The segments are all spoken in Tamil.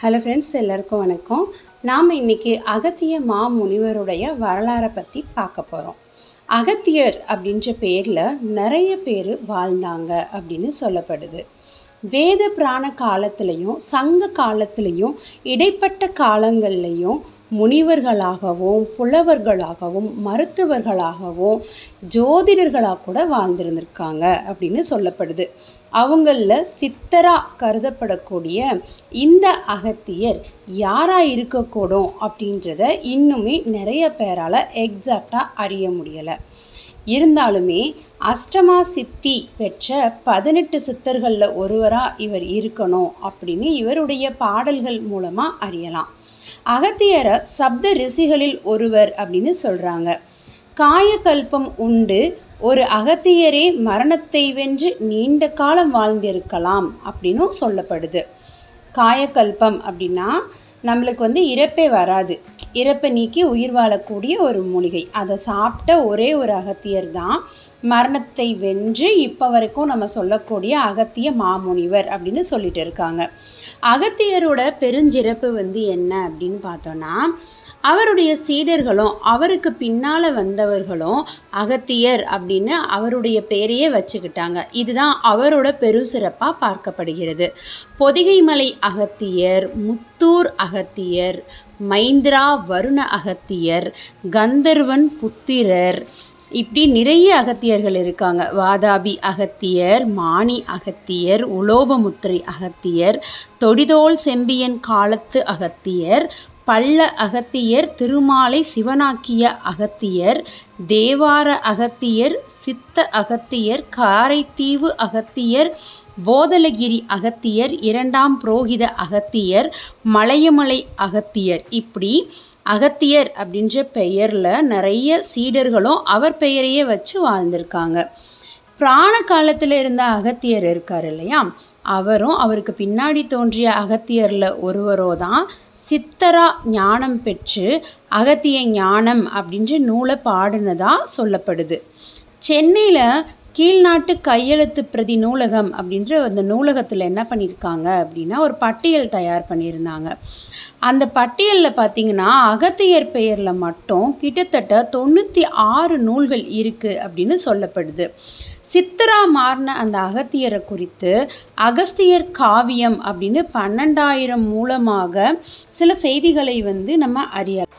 ஹலோ ஃப்ரெண்ட்ஸ் எல்லாருக்கும் வணக்கம். நாம் இன்றைக்கி அகத்திய மாமுனிவருடைய வரலாறை பற்றி பார்க்க போகிறோம் அகத்தியர் அப்படின்ற பேரில் நிறைய பேர் வாழ்ந்தாங்க அப்படின்னு சொல்லப்படுது. வேத பிராண காலத்துலேயும் சங்க காலத்துலேயும் இடைப்பட்ட காலங்கள்லையும் முனிவர்களாகவும் புலவர்களாகவும் மருத்துவர்களாகவும் ஜோதிடர்களாக கூட வாழ்ந்திருந்திருக்காங்க அப்படின்னு சொல்லப்படுது. அவங்களில் சித்தரா கருதப்படக்கூடிய இந்த அகத்தியர் யாராக இருக்கக்கூடும் அப்படின்றத இன்னுமே நிறைய பேரால் எக்ஸாக்டாக அறிய முடியலை. இருந்தாலுமே அஷ்டமா சித்தி பெற்ற பதினெட்டு சித்தர்களில் ஒருவராக இவர் இருக்கணும் அப்படின்னு இவருடைய பாடல்கள் மூலமாக அறியலாம். அகத்தியரை சப்த ரிஷிகளில் ஒருவர் அப்படின்னு சொல்கிறாங்க காயக்கல்பம் உண்டு ஒரு அகத்தியரே மரணத்தை வென்று நீண்ட காலம் வாழ்ந்திருக்கலாம் அப்படின்னும் சொல்லப்படுது. காயக்கல்பம் அப்படின்னா நம்மளுக்கு வந்து இறப்பே வராது. இறப்பை நீக்கி உயிர் வாழக்கூடிய ஒரு மூலிகை. அதை சாப்பிட்ட ஒரே ஒரு அகத்தியர் தான் மரணத்தை வென்று இப்போ வரைக்கும் நம்ம சொல்லக்கூடிய அகத்திய மாமுனிவர் அப்படின்னு சொல்லிட்டு இருக்காங்க. அகத்தியரோட பெருஞ்சிறப்பு வந்து என்ன அப்படின்னு பார்த்தோன்னா அவருடைய சீடர்களும் அவருக்கு பின்னால் வந்தவர்களும் அகத்தியர் அப்படின்னு அவருடைய பெயரையே வச்சுக்கிட்டாங்க. இதுதான் அவரோட பெருசிறப்பாக பார்க்கப்படுகிறது. பொதிகைமலை அகத்தியர் முத்தூர் அகத்தியர் மைந்திரா வருண அகத்தியர் கந்தர்வன் புத்திரர் இப்படி நிறைய அகத்தியர்கள் இருக்காங்க. வாதாபி அகத்தியர் மாணி அகத்தியர் உலோபமுத்திரை அகத்தியர் தொடிதோல் செம்பியன் காலத்து அகத்தியர் பள்ள அகத்தியர் திருமாலை சிவனாக்கிய அகத்தியர் தேவார அகத்தியர் சித்த அகத்தியர் காரைத்தீவு அகத்தியர் போதலகிரி அகத்தியர் இரண்டாம் புரோகித அகத்தியர் மலையமலை அகத்தியர். இப்படி அகத்தியர் அப்படின்ற பெயரில் நிறைய சீடர்களும் அவர் பெயரையே வச்சு வாழ்ந்திருக்காங்க. பிராண காலத்தில் இருந்த அகத்தியர் இருக்கார் இல்லையா? அவரும் அவருக்கு பின்னாடி தோன்றிய அகத்தியரில் ஒருவரோ தான் சித்தரா ஞானம் பெற்று அகத்திய ஞானம் அப்படின்ற நூலை பாடினதாக சொல்லப்படுது. சென்னையில் கீழ்நாட்டு கையெழுத்து பிரதி நூலகம் அப்படின்ற அந்த நூலகத்தில் என்ன பண்ணியிருக்காங்க அப்படின்னா ஒரு பட்டியல் தயார் பண்ணியிருந்தாங்க. அந்த பட்டியலில் பார்த்தீங்கன்னா அகத்தியர் பெயரில் மட்டும் கிட்டத்தட்ட தொண்ணூற்றி ஆறு நூல்கள் இருக்குது அப்படின்னு சொல்லப்படுது. சித்தரா மாறின அந்த அகத்தியரை குறித்து அகஸ்தியர் காவியம் அப்படின்னு பன்னெண்டாயிரம் மூலமாக சில செய்திகளை வந்து நம்ம அறியலாம்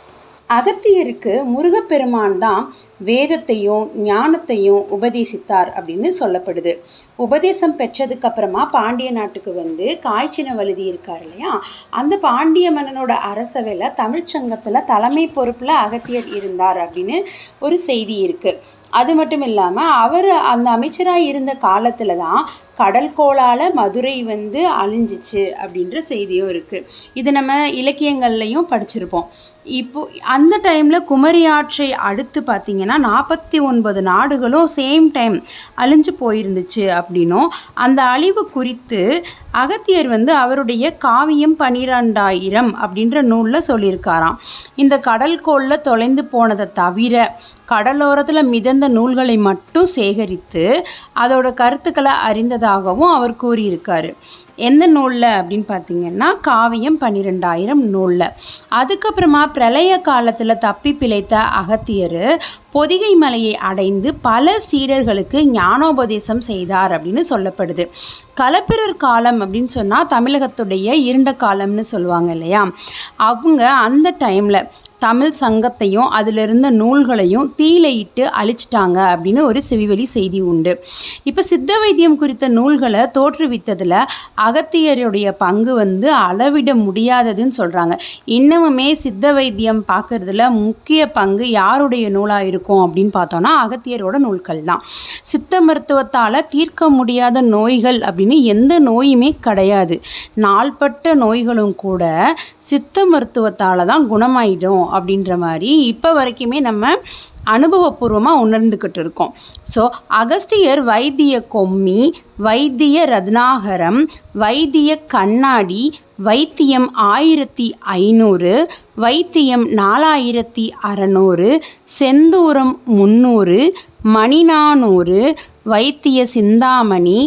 அகத்தியருக்கு முருகப்பெருமான் தான் வேதத்தையும் ஞானத்தையும் உபதேசித்தார் அப்படின்னு சொல்லப்படுது. உபதேசம் பெற்றதுக்கு அப்புறமா பாண்டிய நாட்டுக்கு வந்து காய்ச்சின வழுதி இருக்கார் இல்லையா? அந்த பாண்டிய மன்னனோட அரசவையில் தமிழ்ச்சங்கத்தில் தலைமை பொறுப்பில் அகத்தியர் இருந்தார் அப்படின்னு ஒரு செய்தி இருக்குது அது மட்டும் இல்லாமல் அவர் அந்த அமைச்சராக இருந்த காலத்தில் தான் கடல் கோளால் மதுரை வந்து அழிஞ்சிச்சு அப்படின்ற செய்தியும் இருக்குது இது நம்ம இலக்கியங்கள்லையும் படிச்சிருப்போம். இப்போ அந்த டைமில் குமரி ஆற்றை அடுத்து பார்த்திங்கன்னா நாற்பத்தி ஒன்பது நாடுகளும் சேம் டைம் அழிஞ்சு போயிருந்துச்சு அப்படின்னும் அந்த அழிவு குறித்து அகத்தியர் வந்து அவருடைய காவியம் பனிரெண்டாயிரம் அப்படின்ற நூலில் சொல்லியிருக்காராம். இந்த கடல் கோளில் தொலைந்து போனதை தவிர கடலோரத்தில் மிதந்த நூல்களை மட்டும் சேகரித்து அதோட கருத்துக்களை அறிந்ததாகவும் அவர் கூறியிருக்காரு. எந்த நூலில் அப்படின்னு பார்த்தீங்கன்னா காவியம் பன்னிரெண்டாயிரம் நூலில். அதுக்கப்புறமா பிரளய காலத்தில் தப்பி பிழைத்த அகத்தியர் பொதிகை மலையை அடைந்து பல சீடர்களுக்கு ஞானோபதேசம் செய்தார் அப்படின்னு சொல்லப்படுது. கலப்பிரர் காலம் அப்படின்னு சொன்னால் தமிழகத்துடைய இருண்ட காலம்னு சொல்லுவாங்க இல்லையா? அவங்க அந்த டைமில் தமிழ் சங்கத்தையும் அதில் இருந்த நூல்களையும் தீயிலையிட்டு அழிச்சிட்டாங்க அப்படின்னு ஒரு செவிவெளி செய்தி உண்டு. இப்போ சித்த வைத்தியம் குறித்த நூல்களை தோற்றுவித்ததில் அகத்தியருடைய பங்கு வந்து அளவிட முடியாததுன்னு சொல்கிறாங்க இன்னமுமே சித்த வைத்தியம் பார்க்குறதுல முக்கிய பங்கு யாருடைய நூலாக இருக்கும் அப்படின்னு பார்த்தோன்னா அகத்தியரோட நூல்கள் தான். சித்த மருத்துவத்தால் தீர்க்க முடியாத நோய்கள் அப்படின்னு எந்த நோயுமே கிடையாது. நாள்பட்ட நோய்களும் கூட சித்த மருத்துவத்தால் தான் குணமாயிடும் அப்படின்ற மாதிரி இப்போ வரைக்குமே நம்ம அனுபவபூர்வமாக உணர்ந்துக்கிட்டு இருக்கோம். ஸோ அகஸ்தியர் வைத்திய கொம்மி வைத்திய ரத்னாகரம் வைத்திய கண்ணாடி வைத்தியம் ஆயிரத்தி ஐநூறு வைத்தியம் நாலாயிரத்தி அறநூறு செந்தூரம் முந்நூறு மணிநானூறு வைத்திய சிந்தாமணி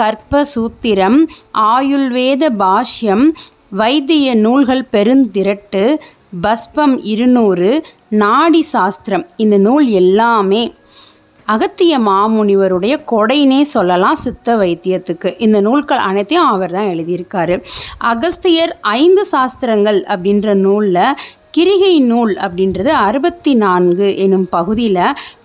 கற்பசூத்திரம் ஆயுள்வேத பாஷ்யம் வைத்திய நூல்கள் பெருந்திரட்டு பஸ்பம் இருநூறு நாடி சாஸ்திரம். இந்த நூல் எல்லாமே அகத்திய மாமுனிவருடைய கொடைனே சொல்லலாம் சித்த வைத்தியத்துக்கு. இந்த நூல்கள் அனைத்தையும் அவர் தான் எழுதியிருக்காரு. அகஸ்தியர் ஐந்து சாஸ்திரங்கள் அப்படின்ற நூலில் கிரிகை நூல் அப்படின்றது அறுபத்தி நான்கு எனும் பகுதியில்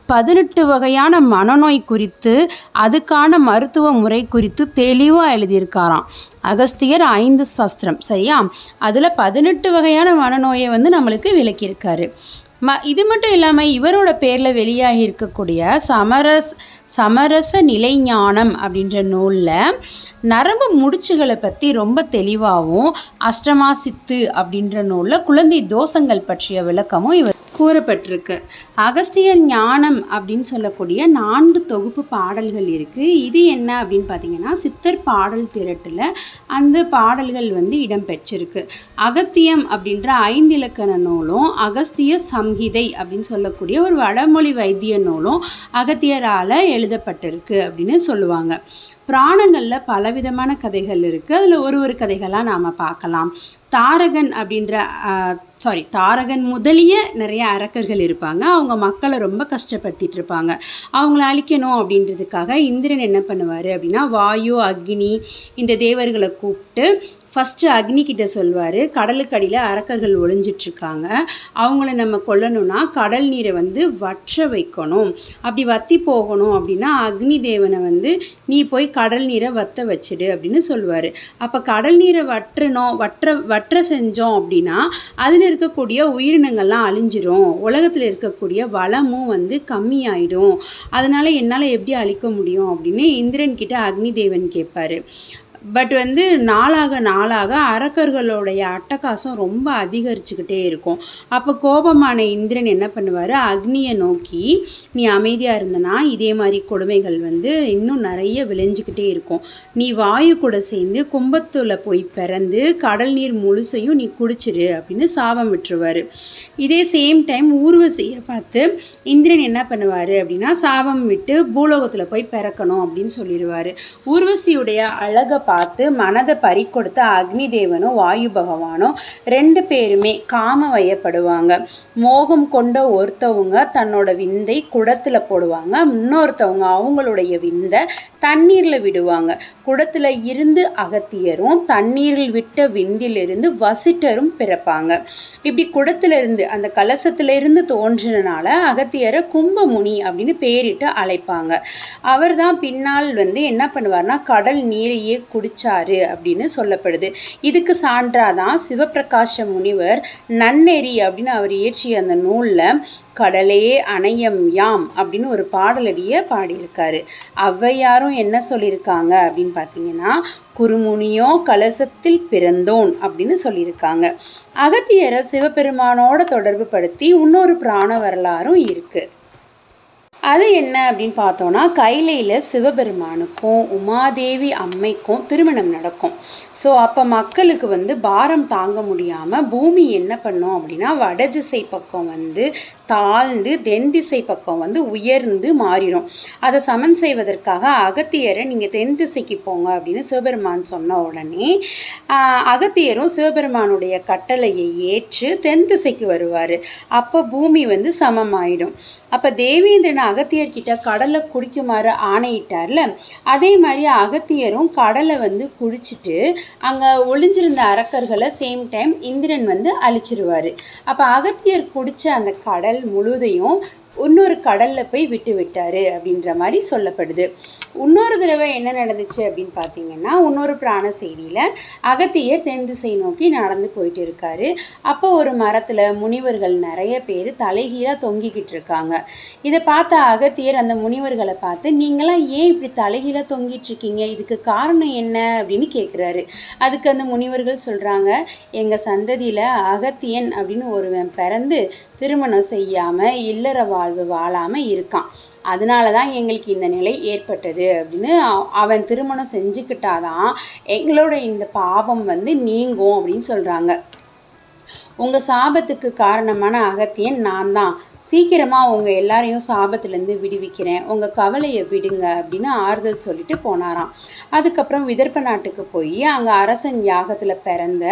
பதினெட்டு வகையான மனநோய் குறித்து அதுக்கான மருத்துவ முறை குறித்து தெளிவாக எழுதியிருக்காராம். அகஸ்தியர் ஐந்து சாஸ்திரம் சரியா? அதில் பதினெட்டு வகையான மனநோயை வந்து நம்மளுக்கு விளக்கியிருக்காரு. ம இது மட்டும் இல்லாமல் இவரோட பேரில் வெளியாகி இருக்கக்கூடிய சமரஸ் சமரச நிலைஞானம் அப்படின்ற நூலில் நரம்பு முடிச்சுகளை பற்றி ரொம்ப தெளிவாகவும் அஷ்டமா சித்து அப்படின்ற நூலில் குழந்தை தோஷங்கள் பற்றிய விளக்கமும் இவர் கூறப்பட்டிருக்கு. அகஸ்தியர் ஞானம் அப்படின்னு சொல்லக்கூடிய நான்கு தொகுப்பு பாடல்கள் இருக்குது இது என்ன அப்படின்னு பார்த்தீங்கன்னா சித்தர் பாடல் திரட்டில் அந்த பாடல்கள் வந்து இடம்பெற்றிருக்கு அகத்தியம் அப்படின்ற ஐந்து இலக்கண நூலும் அகஸ்திய சம்ஹிதை அப்படின்னு சொல்லக்கூடிய ஒரு வடமொழி வைத்திய நூலும் அகத்தியரால் எழுதப்பட்டிருக்கு அப்படின்னு சொல்லுவாங்க. புராணங்களில் பலவிதமான கதைகள் இருக்குது அதில் ஒரு ஒரு கதைகளாக நாம் பார்க்கலாம். தாரகன் அப்படின்ற சாரி தாரகன் முதலிய நிறைய அரக்கர்கள் இருப்பாங்க. அவங்க மக்களை ரொம்ப கஷ்டப்படுத்திட்டு இருப்பாங்க. அவங்கள அழிக்கணும் அப்படின்றதுக்காக இந்திரன் என்ன பண்ணுவார் அப்படின்னா வாயு அக்னி இந்த தேவர்களை கூப்பிட்டு ஃபஸ்ட்டு அக்னி கிட்ட சொல்வார் கடலுக்கடியில் அரக்கர்கள் ஒளிஞ்சிட்ருக்காங்க அவங்கள நம்ம கொல்லணும்னா கடல் நீரை வந்து வற்ற வைக்கணும். அப்படி வத்தி போகணும் அப்படின்னா அக்னி தேவனை வந்து நீ போய் கடல் நீரை வத்த வச்சிடு அப்படின்னு சொல்லுவார் அப்போ கடல் நீரை வற்றணும் வற்ற வற்ற செஞ்சோம் அப்படின்னா அதில் இருக்கக்கூடிய உயிரினங்கள்லாம் அழிஞ்சிரும். உலகத்தில் இருக்கக்கூடிய வளமும் வந்து கம்மியாயிடும். அதனால் என்னால் எப்படி அழிக்க முடியும் அப்படின்னு இந்திரன் கிட்ட அக்னி தேவன் கேட்பார். பட் வந்து நாளாக நாளாக அரக்கர்களுடைய அட்டகாசம் ரொம்ப அதிகரிச்சுக்கிட்டே இருக்கும். அப்போ கோபமான இந்திரன் என்ன பண்ணுவார்? அக்னியை நோக்கி நீ அமைதியாக இருந்தனா? இதே மாதிரி கொடுமைகள் வந்து இன்னும் நிறைய விளைஞ்சிக்கிட்டே இருக்கும். நீ வாயு கூட சேர்ந்து கும்பத்தில் போய் பிறந்து கடல் நீர் முழுசையும் நீ குடிச்சிரு அப்படின்னு சாபம் விட்டுருவார். இதே சேம் டைம் ஊர்வசியை பார்த்து இந்திரன் என்ன பண்ணுவார்? அப்படின்னா சாபம் விட்டு பூலோகத்தில் போய் பிறக்கணும் அப்படின்னு சொல்லிடுவார் ஊர்வசியுடைய அழகை பார்த்து மனதை பறி கொடுத்த அக்னி தேவனும் வாயு பகவானும் ரெண்டு பேருமே காம வயப்படுவாங்க மோகம் கொண்ட ஒருத்தவங்க தன்னோட விந்தை குடத்தில் போடுவாங்க. இன்னொருத்தவங்க அவங்களுடைய விந்தை தண்ணீரில் விடுவாங்க. குடத்தில் இருந்து அகத்தியரும் தண்ணீரில் விட்ட விந்திலிருந்து வசிட்டரும் பிறப்பாங்க. இப்படி குடத்திலிருந்து அந்த கலசத்திலிருந்து தோன்றினால அகத்தியரை கும்பமுனி அப்படின்னு பேரிட்டு அழைப்பாங்க. அவர் தான் பின்னால் வந்து என்ன பண்ணுவார்னா கடல் நீரையே குடிச்சாரு அப்படின்னு சொல்லப்படுது. இதுக்கு சான்றாதான் சிவபிரகாச முனிவர் நன்னெறி அப்படின்னு அவர் இயற்றிய அந்த நூலில் கடலே அணையம் யாம் அப்படின்னு ஒரு பாடலடியை பாடியிருக்காரு. ஔவையாரும் என்ன சொல்லியிருக்காங்க அப்படின்னு பார்த்தீங்கன்னா குருமுனியோ கலசத்தில் பிறந்தோன் அப்படின்னு சொல்லியிருக்காங்க. அகத்தியரை சிவபெருமானோட தொடர்பு படுத்தி இன்னொரு பிராண வரலாறும் இருக்குது அது என்ன அப்படின்னு பார்த்தோன்னா கைலையில் சிவபெருமானுக்கும் உமாதேவி அம்மைக்கும் திருமணம் நடக்கும். ஸோ அப்போ மக்களுக்கு வந்து பாரம் தாங்க முடியாமல் பூமி என்ன பண்ணும் அப்படின்னா வடதிசை பக்கம் வந்து தாழ்ந்து தென் திசை பக்கம் வந்து உயர்ந்து மாறிடும். அதை சமன் செய்வதற்காக அகத்தியரை நீங்கள் தென் திசைக்கு போங்க அப்படின்னு சிவபெருமான் சொன்ன உடனே அகத்தியரும் சிவபெருமானுடைய கட்டளையை ஏற்று தென் திசைக்கு வருவார். அப்போ பூமி வந்து சமமாயிடும். அப்போ தேவேந்திரன் அகத்தியர்கிட்ட கடலை குடிக்குமாறு ஆணையிட்டார்ல. அதே மாதிரி அகத்தியரும் கடலை வந்து குடிச்சிட்டு அங்கே ஒளிஞ்சிருந்த அரக்கர்களை சேம் டைம் இந்திரன் வந்து அழிச்சிருவார். அப்போ அகத்தியர் குடித்த அந்த கடல் முழுதையும் இன்னொரு கடலில் போய் விட்டு விட்டார் அப்படின்ற மாதிரி சொல்லப்படுது. இன்னொரு தடவை என்ன நடந்துச்சு அப்படின்னு பார்த்தீங்கன்னா இன்னொரு பிராண செய்தியில் அகத்தியர் தென் திசை நோக்கி நடந்து போயிட்டு இருக்காரு. அப்போ ஒரு மரத்தில் முனிவர்கள் நிறைய பேர் தலைகீழாக தொங்கிக்கிட்டு இருக்காங்க. இதை பார்த்த அகத்தியர் அந்த முனிவர்களை பார்த்து நீங்களாம் ஏன் இப்படி தலைகீழாக தொங்கிட்டு இருக்கீங்க? இதுக்கு காரணம் என்ன? அப்படின்னு கேட்குறாரு அதுக்கு அந்த முனிவர்கள் சொல்கிறாங்க எங்கள் சந்ததியில் அகத்தியன் அப்படின்னு ஒருவன் பிறந்து திருமணம் செய்யாமல் இல்லற வாழ்வு வாழாமல் இருக்கான். அதனால தான் எங்களுக்கு இந்த நிலை ஏற்பட்டது அப்படின்னு அவன் திருமணம் செஞ்சுக்கிட்டாதான் எங்களோட இந்த பாவம் வந்து நீங்கும் அப்படின்னு சொல்கிறாங்க உங்கள் சாபத்துக்கு காரணமான அகத்தியன் நான் தான். சீக்கிரமாக உங்கள் எல்லாரையும் சாபத்துலேருந்து விடுவிக்கிறேன். உங்கள் கவலையை விடுங்க அப்படின்னு ஆறுதல் சொல்லிட்டு போனாராம். அதுக்கப்புறம் விதர்ப்ப நாட்டுக்கு போய் அங்கே அரசன் யாகத்தில் பிறந்த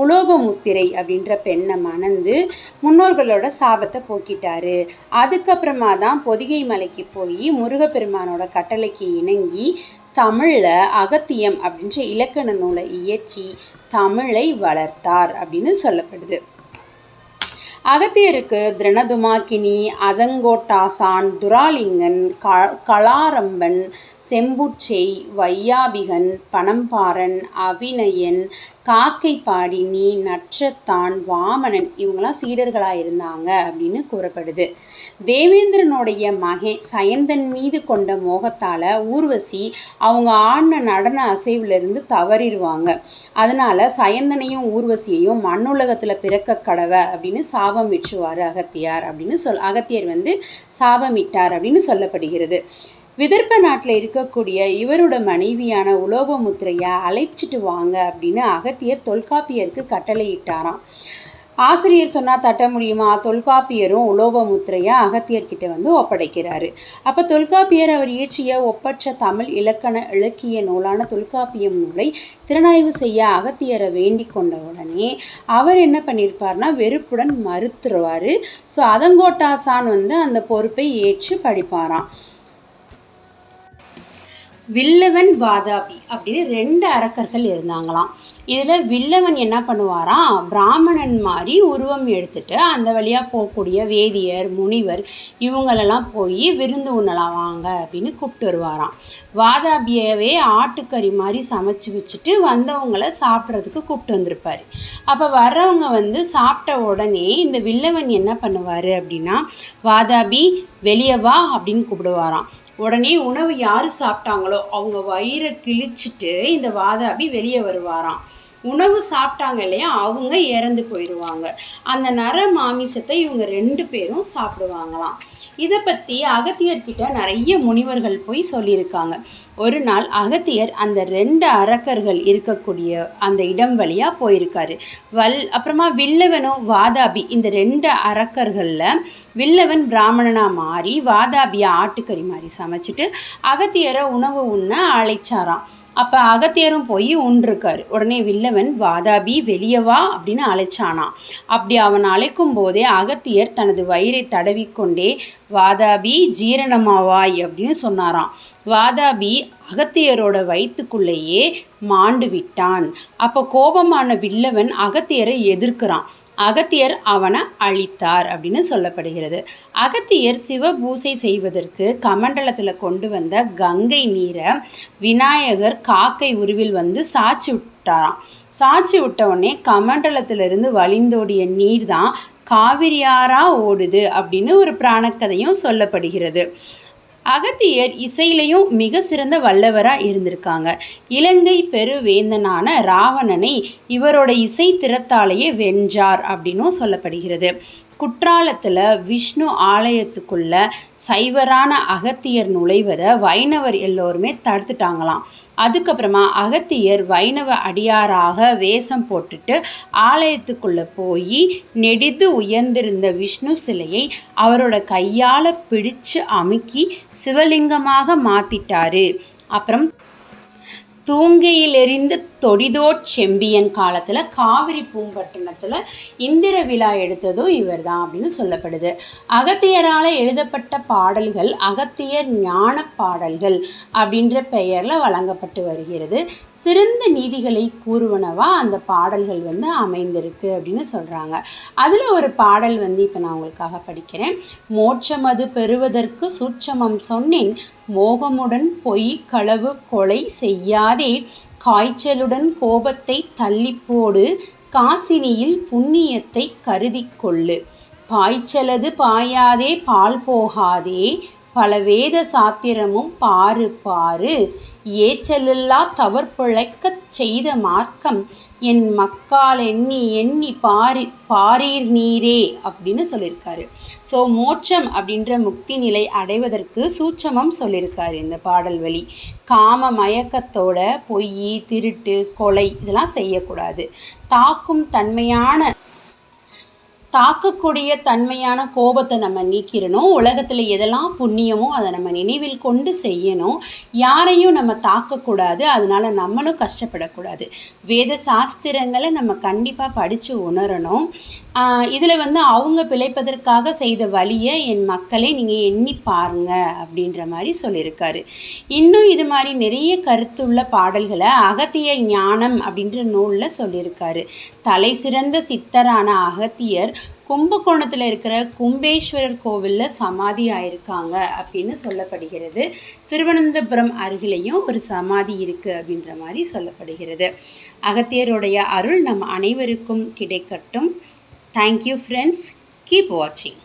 உலோபமுத்திரை அப்படின்ற பெண்ணை மணந்து முன்னோர்களோட சாபத்தை போக்கிட்டாரு. அதுக்கப்புறமா தான் பொதிகை மலைக்கு போய் முருகப்பெருமானோட கட்டளைக்கு இணங்கி தமிழில் அகத்தியம் அப்படின்ற இலக்கண நூலை இயற்றி தமிழை வளர்த்தார் அப்படின்னு சொல்லப்படுது. அகத்தியருக்கு திருணதுமாக்கினி அதங்கோட்டாசான் துராலிங்கன் க கலாரம்பன் செம்புச்செய் வையாபிகன் பனம்பாரன் அவிநயன் நீ நற்றத்தான் வாமனன். இவங்களாம் சீடர்களாக இருந்தாங்க அப்படின்னு கூறப்படுது. தேவேந்திரனுடைய மகே சயந்தன் மீது கொண்ட மோகத்தால் ஊர்வசி அவங்க ஆடின நடன அசைவிலிருந்து தவறிடுவாங்க. அதனால் சயந்தனையும் ஊர்வசியையும் மண்ணுலகத்தில் பிறக்க கடவை அப்படின்னு சாபம் விற்றுவார் அகத்தியார் அப்படின்னு சொல் அகத்தியர் வந்து சாபமிட்டார் அப்படின்னு சொல்லப்படுகிறது. விதர்ப்ப நாட்டில் இருக்கக்கூடிய இவரோட மனைவியான உலோபமுத்திரையை அழைச்சிட்டு வாங்க அப்படின்னு அகத்தியர் தொல்காப்பியருக்கு கட்டளையிட்டாராம். ஆசிரியர் சொன்னால் தட்ட முடியுமா? தொல்காப்பியரும் உலோபமுத்திரையை அகத்தியர்கிட்ட வந்து ஒப்படைக்கிறாரு. அப்போ தொல்காப்பியர் அவர் இயற்றிய ஒப்பற்ற தமிழ் இலக்கண இலக்கிய நூலான தொல்காப்பியம் நூலை திறனாய்வு செய்ய அகத்தியரை வேண்டி கொண்ட உடனே அவர் என்ன பண்ணியிருப்பார்னா வெறுப்புடன் மறுத்துருவார். ஸோ அதங்கோட்டாசான் வந்து அந்த பொறுப்பை ஏற்று படிப்பாராம். வில்லவன் வாதாபி அப்படின்னு ரெண்டு அரக்கர்கள் இருந்தாங்களாம். இதில் வில்லவன் என்ன பண்ணுவாராம்? பிராமணன் மாதிரி உருவம் எடுத்துட்டு அந்த வழியாக போகக்கூடிய வேதியர் முனிவர் இவங்களெல்லாம் போய் விருந்து உண்ணலாம் வாங்க அப்படின்னு கூப்பிட்டு வருவாராம். வாதாபியவே ஆட்டுக்கறி மாதிரி சமைச்சு வச்சுட்டு வந்தவங்கள சாப்பிட்றதுக்கு கூப்பிட்டு வந்திருப்பார். அப்போ வர்றவங்க வந்து சாப்பிட்ட உடனே இந்த வில்லவன் என்ன பண்ணுவார் அப்படின்னா வாதாபி வெளியே வா அப்படின்னு கூப்பிடுவாராம். உடனே உணவு யார் சாப்பிட்டாங்களோ அவங்க வயிறை கிழிச்சிட்டு இந்த வாதாபி வெளியே வருவாராம். உணவு சாப்பிட்டாங்க இல்லையா? அவங்க இறந்து போயிடுவாங்க. அந்த நர மாமிசத்தை இவங்க ரெண்டு பேரும் சாப்பிடுவாங்களாம். இதை பற்றி அகத்தியர்கிட்ட நிறைய முனிவர்கள் போய் சொல்லியிருக்காங்க. ஒரு நாள் அகத்தியர் அந்த ரெண்டு அரக்கர்கள் இருக்கக்கூடிய அந்த இடம் வழியாக போயிருக்காரு. வல் அப்புறமா வில்லவனும் வாதாபி இந்த ரெண்டு அரக்கர்களில் வில்லவன் பிராமணனாக மாறி வாதாபியை ஆட்டுக்கறி மாதிரி சமைச்சிட்டு அகத்தியரை உணவு உண்ண அழைச்சாராம். அப்போ அகத்தியரும் போய் உண்டிருக்காரு உடனே வில்லவன் வாதாபி வெளியே வா அப்படின்னு அழைச்சானான் அப்படி அவன் அழைக்கும் போதே அகத்தியர் தனது வயிறை தடவிக்கொண்டே வாதாபி ஜீரணமாவாய் அப்படின்னு சொன்னாராம். வாதாபி அகத்தியரோட வயிற்றுக்குள்ளேயே மாண்டு விட்டான். அப்போ கோபமான வில்லவன் அகத்தியரை எதிர்க்கிறான். அகத்தியர் அவனை அழித்தார் அப்படின்னு சொல்லப்படுகிறது. அகத்தியர் சிவபூசை செய்வதற்கு கமண்டலத்தில் கொண்டு வந்த கங்கை நீரை விநாயகர் காக்கை உருவில் வந்து சாட்சி விட்டாராம். சாட்சி விட்ட உடனே கமண்டலத்திலிருந்து வழிந்தோடிய நீர் தான் காவிரியாரா ஓடுது அப்படின்னு ஒரு பிராணக்கதையும் சொல்லப்படுகிறது. அகத்தியர் இசையிலையும் மிக சிறந்த வல்லவராக இருந்திருக்காங்க. இலங்கை பெருவேந்தனான ராவணனை இவரோட இசை திறத்தாலேயே வென்றார் அப்படின்னும் சொல்லப்படுகிறது. குற்றாலத்தில் விஷ்ணு ஆலயத்துக்குள்ள சைவரான அகத்தியர் நுழைவதை வைணவர் எல்லோருமே தடுத்துட்டாங்களாம். அதுக்கப்புறமா அகத்தியர் வைணவ அடியாராக வேஷம் போட்டுட்டு ஆலயத்துக்குள்ளே போய் நெடிது உயர்ந்திருந்த விஷ்ணு சிலையை அவரோட கையால் பிடிச்சு அமுக்கி சிவலிங்கமாக மாற்றிட்டாரு அப்புறம் தூங்கையில் எறிந்த தொடிதோட் செம்பியன் காலத்தில் காவிரி பூம்பட்டினத்தில் இந்திர விழா எடுத்ததும் இவர் தான் அப்படின்னு சொல்லப்படுது. அகத்தியரால் எழுதப்பட்ட பாடல்கள் அகத்தியர் ஞான பாடல்கள் அப்படின்ற பெயரில் வழங்கப்பட்டு வருகிறது. சிறந்த நீதிகளை கூறுவனவா அந்த பாடல்கள் வந்து அமைந்திருக்கு அப்படின்னு சொல்கிறாங்க அதில் ஒரு பாடல் வந்து இப்போ நான் உங்களுக்காக படிக்கிறேன். மோட்சமது பெறுவதற்கு சூட்சமம் சொன்னேன். மோகமுடன் பொய் களவு கொலை செய்யாதே. காய்ச்சலுடன் கோபத்தை தள்ளிப்போடு காசினியில் புண்ணியத்தை கருதி கொள்ளு. பாய்ச்சலது பாயாதே பால் போகாதே. பல வேத சாத்திரமும் பாரு பாரு ஏச்சலில்லா தவற்பிழைக்கச் செய்த மார்க்கம் என் மக்கால் எண்ணி எண்ணி பாரி பாரீர் நீரே அப்படின்னு சொல்லியிருக்காரு ஸோ மோட்சம் அப்படின்ற முக்தி நிலை அடைவதற்கு சூட்சமம் சொல்லியிருக்காரு இந்த பாடல் வழி. காம மயக்கத்தோட பொய் திருட்டு கொலை இதெல்லாம் செய்யக்கூடாது. தாக்கும் தன்மையான தாக்கக்கூடிய தன்மையான கோபத்தை நம்ம நீக்கிடணும். உலகத்தில் எதெல்லாம் புண்ணியமோ அதை நம்ம நினைவில் கொண்டு செய்யணும். யாரையும் நம்ம தாக்கக்கூடாது. அதனால் நம்மளும் கஷ்டப்படக்கூடாது. வேத சாஸ்திரங்களை நம்ம கண்டிப்பாக படித்து உணரணும். இதில் வந்து அவங்க பிழைப்பதற்காக செய்த வழியை என் மக்களை நீங்கள் எண்ணி பாருங்க அப்படின்ற மாதிரி சொல்லியிருக்காரு. இன்னும் இது மாதிரி நிறைய கருத்துள்ள பாடல்களை அகத்திய ஞானம் அப்படின்ற நூலில் சொல்லியிருக்காரு. தலை சிறந்த சித்தரான அகத்தியர் கும்பகோணத்தில் இருக்கிற கும்பேஸ்வரர் கோவிலில் சமாதி ஆயிருக்காங்க அப்படின்னு சொல்லப்படுகிறது. திருவனந்தபுரம் அருகிலையும் ஒரு சமாதி இருக்குது அப்படின்ற மாதிரி சொல்லப்படுகிறது. அகத்தியருடைய அருள் நம் அனைவருக்கும் கிடைக்கட்டும். தேங்க்யூ ஃப்ரெண்ட்ஸ் கீப் வாட்சிங்